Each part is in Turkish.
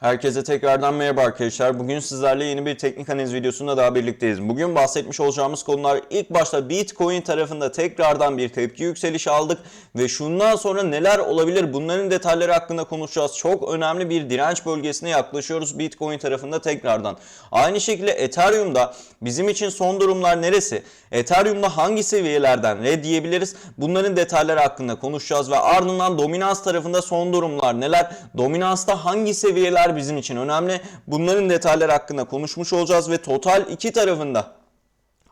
Herkese tekrardan merhaba arkadaşlar. Bugün sizlerle yeni bir teknik analiz videosunda daha birlikteyiz. Bugün bahsetmiş olacağımız konular ilk başta Bitcoin tarafında tekrardan bir tepki yükselişi aldık ve şundan sonra neler olabilir bunların detayları hakkında konuşacağız. Çok önemli bir direnç bölgesine yaklaşıyoruz Bitcoin tarafında tekrardan. Aynı şekilde Ethereum'da bizim için son durumlar neresi? Ethereum'da hangi seviyelerden red diyebiliriz? Bunların detayları hakkında konuşacağız ve ardından dominans tarafında son durumlar neler? Dominansta hangi seviyeler bizim için önemli? Bunların detayları hakkında konuşmuş olacağız ve total iki tarafında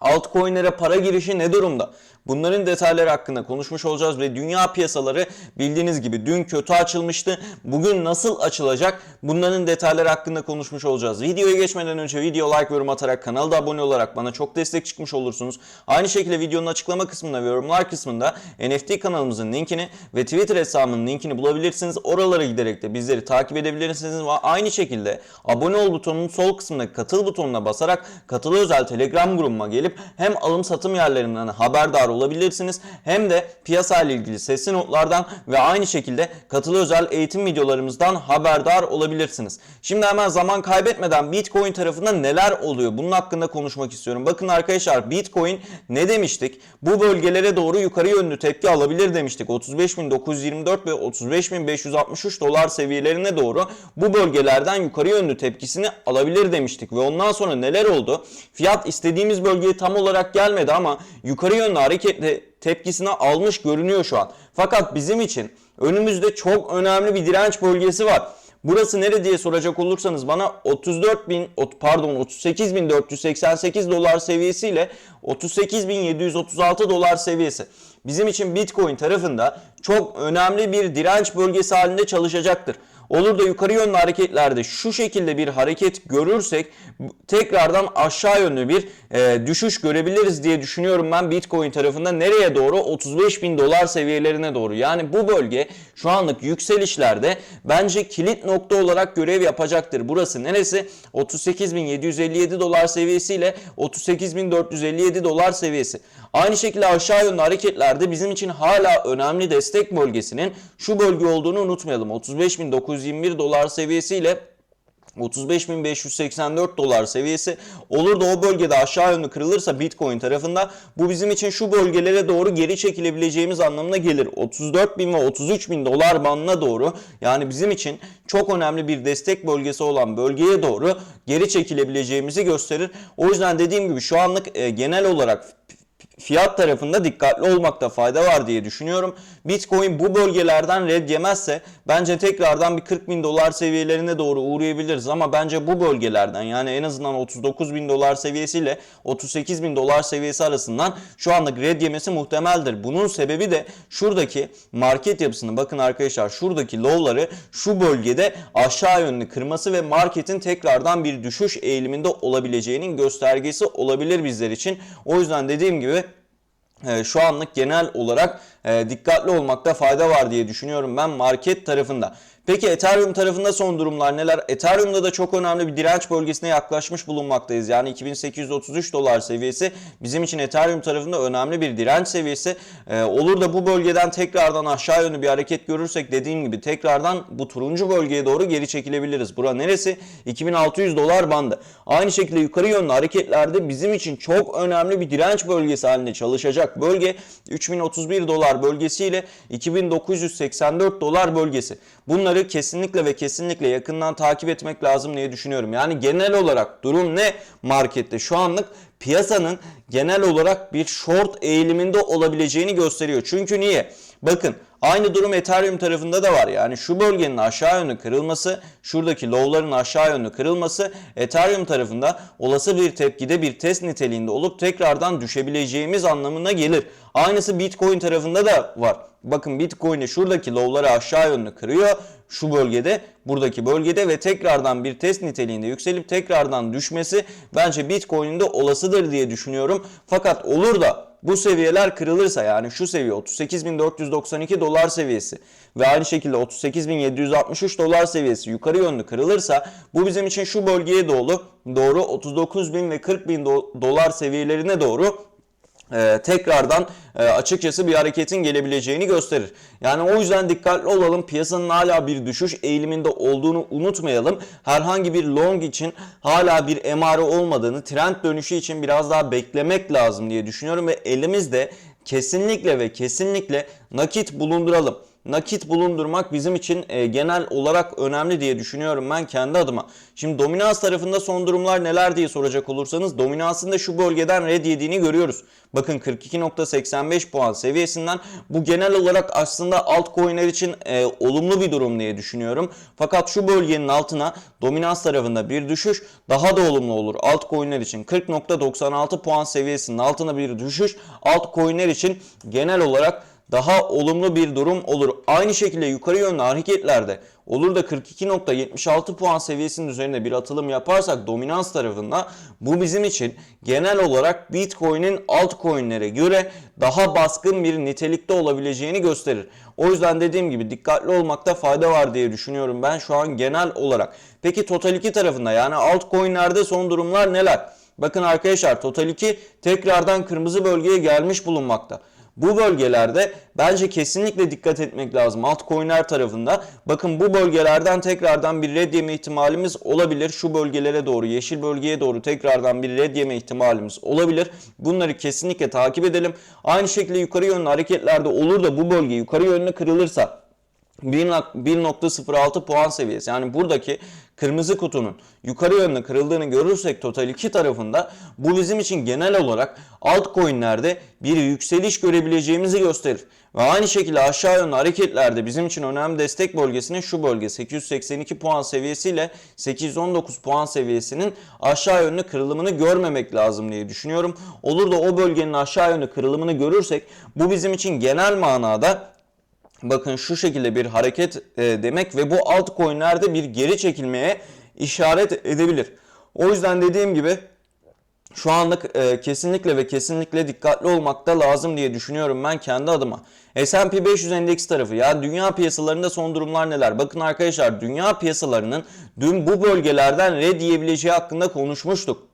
altcoin'lere para girişi ne durumda? Bunların detayları hakkında konuşmuş olacağız ve dünya piyasaları bildiğiniz gibi dün kötü açılmıştı. Bugün nasıl açılacak? Bunların detayları hakkında konuşmuş olacağız. Videoya geçmeden önce video like yorum atarak kanalda abone olarak bana çok destek çıkmış olursunuz. Aynı şekilde videonun açıklama kısmında ve yorumlar kısmında NFT kanalımızın linkini ve Twitter hesabımın linkini bulabilirsiniz. Oralara giderek de bizleri takip edebilirsiniz ve aynı şekilde abone ol butonunun sol kısmındaki katıl butonuna basarak katıl özel Telegram grubuma gelip hem alım satım yerlerinden haberdar olabilirsiniz hem de piyasa ile ilgili sesli notlardan ve aynı şekilde katılı özel eğitim videolarımızdan haberdar olabilirsiniz. Şimdi hemen zaman kaybetmeden Bitcoin tarafında neler oluyor? Bunun hakkında konuşmak istiyorum. Bakın arkadaşlar Bitcoin ne demiştik? Bu bölgelere doğru yukarı yönlü tepki alabilir demiştik. 35.924 ve 35.563 dolar seviyelerine doğru bu bölgelerden yukarı yönlü tepkisini alabilir demiştik. Ve ondan sonra neler oldu? Fiyat istediğimiz bölgeye tam olarak gelmedi ama yukarı yönlü hareketle tepkisini almış görünüyor şu an. Fakat bizim için önümüzde çok önemli bir direnç bölgesi var. Burası nere diye soracak olursanız bana 34 bin pardon 38.488 dolar seviyesiyle 38.736 dolar seviyesi. Bizim için Bitcoin tarafında çok önemli bir direnç bölgesi halinde çalışacaktır. Olur da yukarı yönlü hareketlerde şu şekilde bir hareket görürsek tekrardan aşağı yönlü bir e, düşüş görebiliriz diye düşünüyorum ben Bitcoin tarafında nereye doğru 35 bin dolar seviyelerine doğru. Yani bu bölge şu anlık yükselişlerde bence kilit nokta olarak görev yapacaktır. Burası neresi? 38.757 dolar seviyesiyle 38.457 dolar seviyesi. Aynı şekilde aşağı yönlü hareketlerde bizim için hala önemli destek bölgesinin şu bölge olduğunu unutmayalım. 35.921 dolar seviyesiyle 35.584 dolar seviyesi olur da o bölgede aşağı yönlü kırılırsa Bitcoin tarafında bu bizim için şu bölgelere doğru geri çekilebileceğimiz anlamına gelir. 34.000 ve 33.000 dolar bandına doğru yani bizim için çok önemli bir destek bölgesi olan bölgeye doğru geri çekilebileceğimizi gösterir. O yüzden dediğim gibi şu anlık e, genel olarak fiyat tarafında dikkatli olmakta fayda var diye düşünüyorum. Bitcoin bu bölgelerden red yemezse bence tekrardan bir 40 bin dolar seviyelerine doğru uğrayabiliriz ama bence bu bölgelerden yani en azından 39 bin dolar seviyesiyle 38 bin dolar seviyesi arasından şu anlık red yemesi muhtemeldir. Bunun sebebi de şuradaki market yapısını bakın arkadaşlar şuradaki low'ları şu bölgede aşağı yönlü kırması ve marketin tekrardan bir düşüş eğiliminde olabileceğinin göstergesi olabilir bizler için. O yüzden dediğim gibi şu anlık genel olarak e, dikkatli olmakta fayda var diye düşünüyorum ben market tarafında. Peki Ethereum tarafında son durumlar neler? Ethereum'da da çok önemli bir direnç bölgesine yaklaşmış bulunmaktayız. Yani 2833 dolar seviyesi bizim için Ethereum tarafında önemli bir direnç seviyesi. Ee, olur da bu bölgeden tekrardan aşağı yönlü bir hareket görürsek dediğim gibi tekrardan bu turuncu bölgeye doğru geri çekilebiliriz. Bura neresi? 2600 dolar bandı. Aynı şekilde yukarı yönlü hareketlerde bizim için çok önemli bir direnç bölgesi halinde çalışacak bölge 3031 dolar bölgesiyle 2984 dolar bölgesi. Bunları kesinlikle ve kesinlikle yakından takip etmek lazım diye düşünüyorum. Yani genel olarak durum ne markette? Şu anlık piyasanın genel olarak bir short eğiliminde olabileceğini gösteriyor. Çünkü niye? Bakın Aynı durum Ethereum tarafında da var. Yani şu bölgenin aşağı yönlü kırılması, şuradaki low'ların aşağı yönlü kırılması Ethereum tarafında olası bir tepkide bir test niteliğinde olup tekrardan düşebileceğimiz anlamına gelir. Aynısı Bitcoin tarafında da var. Bakın Bitcoin'e şuradaki low'ları aşağı yönlü kırıyor şu bölgede, buradaki bölgede ve tekrardan bir test niteliğinde yükselip tekrardan düşmesi bence Bitcoin'in de olasıdır diye düşünüyorum. Fakat olur da bu seviyeler kırılırsa yani şu seviye 38.492 dolar seviyesi ve aynı şekilde 38.763 dolar seviyesi yukarı yönlü kırılırsa bu bizim için şu bölgeye doğru doğru 39.000 ve 40.000 dolar seviyelerine doğru e, tekrardan e, açıkçası bir hareketin gelebileceğini gösterir. Yani o yüzden dikkatli olalım. Piyasanın hala bir düşüş eğiliminde olduğunu unutmayalım. Herhangi bir long için hala bir emare olmadığını, trend dönüşü için biraz daha beklemek lazım diye düşünüyorum ve elimizde kesinlikle ve kesinlikle nakit bulunduralım nakit bulundurmak bizim için e, genel olarak önemli diye düşünüyorum ben kendi adıma. Şimdi dominans tarafında son durumlar neler diye soracak olursanız dominansın da şu bölgeden red yediğini görüyoruz. Bakın 42.85 puan seviyesinden bu genel olarak aslında altcoin'ler için e, olumlu bir durum diye düşünüyorum. Fakat şu bölgenin altına dominans tarafında bir düşüş daha da olumlu olur. Altcoin'ler için 40.96 puan seviyesinin altına bir düşüş altcoin'ler için genel olarak daha olumlu bir durum olur. Aynı şekilde yukarı yönlü hareketlerde olur da 42.76 puan seviyesinin üzerinde bir atılım yaparsak dominans tarafında bu bizim için genel olarak Bitcoin'in altcoin'lere göre daha baskın bir nitelikte olabileceğini gösterir. O yüzden dediğim gibi dikkatli olmakta fayda var diye düşünüyorum ben şu an genel olarak. Peki Total 2 tarafında yani altcoin'lerde son durumlar neler? Bakın arkadaşlar Total 2 tekrardan kırmızı bölgeye gelmiş bulunmakta. Bu bölgelerde bence kesinlikle dikkat etmek lazım altcoin'ler tarafında. Bakın bu bölgelerden tekrardan bir red yeme ihtimalimiz olabilir. Şu bölgelere doğru, yeşil bölgeye doğru tekrardan bir red yeme ihtimalimiz olabilir. Bunları kesinlikle takip edelim. Aynı şekilde yukarı yönlü hareketlerde olur da bu bölge yukarı yönlü kırılırsa 1.06 puan seviyesi yani buradaki kırmızı kutunun yukarı yönlü kırıldığını görürsek Total 2 tarafında bu bizim için genel olarak altcoin'lerde bir yükseliş görebileceğimizi gösterir. Ve aynı şekilde aşağı yönlü hareketlerde bizim için önemli destek bölgesinin şu bölge 882 puan seviyesiyle 819 puan seviyesinin aşağı yönlü kırılımını görmemek lazım diye düşünüyorum. Olur da o bölgenin aşağı yönlü kırılımını görürsek bu bizim için genel manada bakın şu şekilde bir hareket e, demek ve bu altcoin'lerde bir geri çekilmeye işaret edebilir. O yüzden dediğim gibi şu anlık e, kesinlikle ve kesinlikle dikkatli olmakta lazım diye düşünüyorum ben kendi adıma. S&P 500 endeks tarafı yani dünya piyasalarında son durumlar neler? Bakın arkadaşlar dünya piyasalarının dün bu bölgelerden red diyebileceği hakkında konuşmuştuk.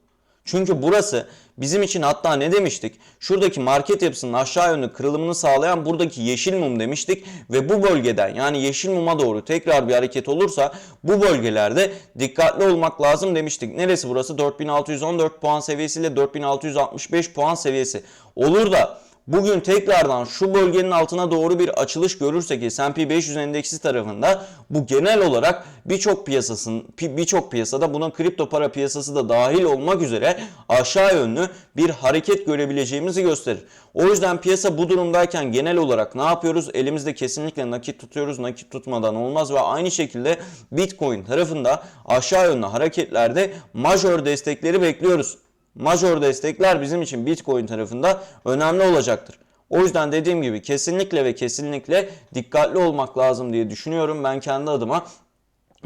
Çünkü burası bizim için hatta ne demiştik? Şuradaki market yapısının aşağı yönlü kırılımını sağlayan buradaki yeşil mum demiştik ve bu bölgeden yani yeşil muma doğru tekrar bir hareket olursa bu bölgelerde dikkatli olmak lazım demiştik. Neresi burası? 4614 puan seviyesiyle 4665 puan seviyesi. Olur da Bugün tekrardan şu bölgenin altına doğru bir açılış görürsek S&P 500 endeksi tarafında bu genel olarak birçok piyasasın birçok piyasada buna kripto para piyasası da dahil olmak üzere aşağı yönlü bir hareket görebileceğimizi gösterir. O yüzden piyasa bu durumdayken genel olarak ne yapıyoruz? Elimizde kesinlikle nakit tutuyoruz. Nakit tutmadan olmaz ve aynı şekilde Bitcoin tarafında aşağı yönlü hareketlerde majör destekleri bekliyoruz major destekler bizim için Bitcoin tarafında önemli olacaktır. O yüzden dediğim gibi kesinlikle ve kesinlikle dikkatli olmak lazım diye düşünüyorum ben kendi adıma.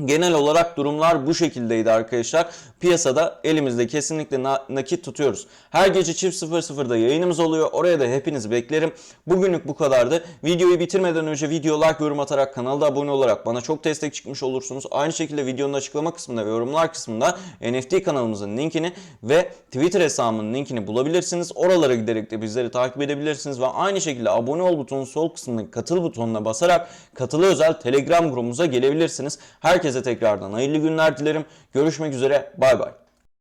Genel olarak durumlar bu şekildeydi arkadaşlar. Piyasada elimizde kesinlikle nakit tutuyoruz. Her gece çift 00'da yayınımız oluyor. Oraya da hepinizi beklerim. Bugünlük bu kadardı. Videoyu bitirmeden önce video like, yorum atarak kanalda abone olarak bana çok destek çıkmış olursunuz. Aynı şekilde videonun açıklama kısmında ve yorumlar kısmında NFT kanalımızın linkini ve Twitter hesabımın linkini bulabilirsiniz. Oralara giderek de bizleri takip edebilirsiniz ve aynı şekilde abone ol butonun sol kısmındaki katıl butonuna basarak katılı özel Telegram grubumuza gelebilirsiniz. Herkese tekrardan hayırlı günler dilerim. Görüşmek üzere. Bay bay.